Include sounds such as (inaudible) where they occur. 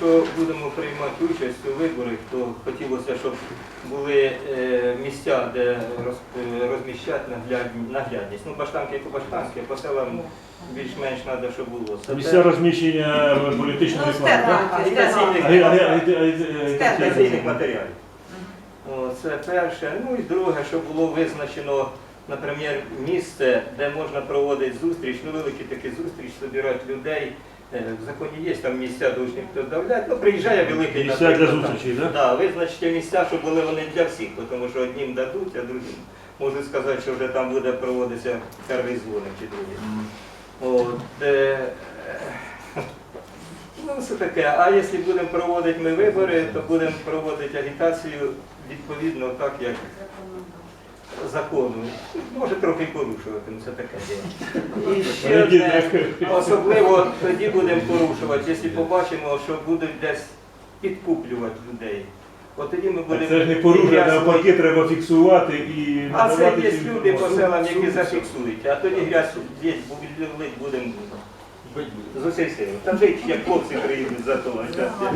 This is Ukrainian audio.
що будемо приймати участь у виборах, то хотілося, щоб були е, місця, де е, розміщати наглядність. Ну, баштанки по баштанки, по селам більш-менш треба, щоб було. Це Місця те- розміщення політичної Ну, реклами. так? агітаційних матеріалів. Це перше. Ну і друге, щоб було визначено, наприклад, місце, де можна проводити зустріч, ну великі такі зустріч, збирати людей. Е, В законі є там місця, не хто давляти. Ну, приїжджає великий Місця для зустрічі, так? Да, визначте місця, щоб були вони для всіх, тому що одним дадуть, а другим можуть сказати, що вже там буде проводитися перший дзвоник чи другий. От, е, (laughs) ну, все таке. А якщо будемо проводити ми вибори, то будемо проводити агітацію відповідно так, як закону. Може трохи порушувати, ну це таке діло. І ще одне, особливо тоді будемо порушувати, якщо побачимо, що будуть десь підкуплювати людей. От тоді ми будемо. Це ж не порушення, грязь навпаки, треба фіксувати і а це є цим люди по селам, які зафіксують, а тоді грязь є, лить будемо з усіх сил. Та жить, як хлопці приїдуть за то. а.